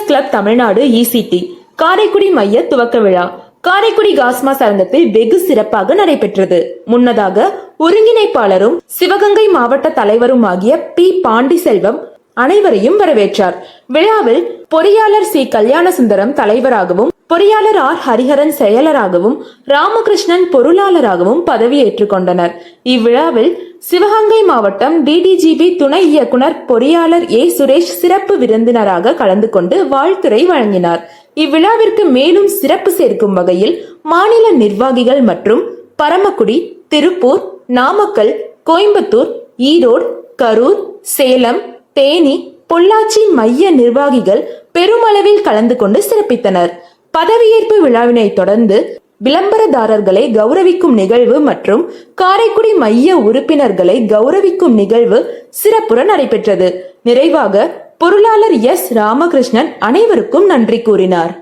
Lioness club Tamil Nadu ECT Karaikudi மைய துவக்க விழா. காரைக்குடி காஸ்மாஸ் அரங்கத்தில் வெகு சிறப்பாக நடைபெற்றது. முன்னதாக ஒருங்கிணைப்பாளரும் சிவகங்கை மாவட்ட தலைவருமாகிய பி. பாண்டிசெல்வம் அனைவரையும் வரவேற்றார். விழாவில் பொறியாளர் சி. கல்யாணசுந்தரம் தலைவராகவும் பொறியாளர் ஆர். ஹரிஹரன் செயலராகவும் ராமகிருஷ்ணன் பொருளாளராகவும் பதவியேற்றுக் கொண்டனர். இவ்விழாவில் சிவகங்கை மாவட்டம் டிடிஜிபி துணை இயக்குனர் பொறியாளர் ஏ சுரேஷ் சிறப்பு விருந்தினராக கலந்து கொண்டு வாழ்த்துறை வழங்கினார். இவ்விழாவிற்கு மேலும் சிறப்பு சேர்க்கும் வகையில் மாநில நிர்வாகிகள் மற்றும் பரமக்குடி திருப்பூர் நாமக்கல் கோயம்புத்தூர் ஈரோடு கரூர் சேலம் தேனி பொள்ளாச்சி மைய நிர்வாகிகள் பெருமளவில் கலந்து கொண்டு சிறப்பித்தனர். பதவியேற்பு விழாவினை தொடர்ந்து விளம்பரதாரர்களை கௌரவிக்கும் நிகழ்வு மற்றும் காரைக்குடி மைய உறுப்பினர்களை கௌரவிக்கும் நிகழ்வு சிறப்புற நடைபெற்றது. நிறைவாக பொருளாளர் எஸ். ராமகிருஷ்ணன் அனைவருக்கும் நன்றி கூறினார்.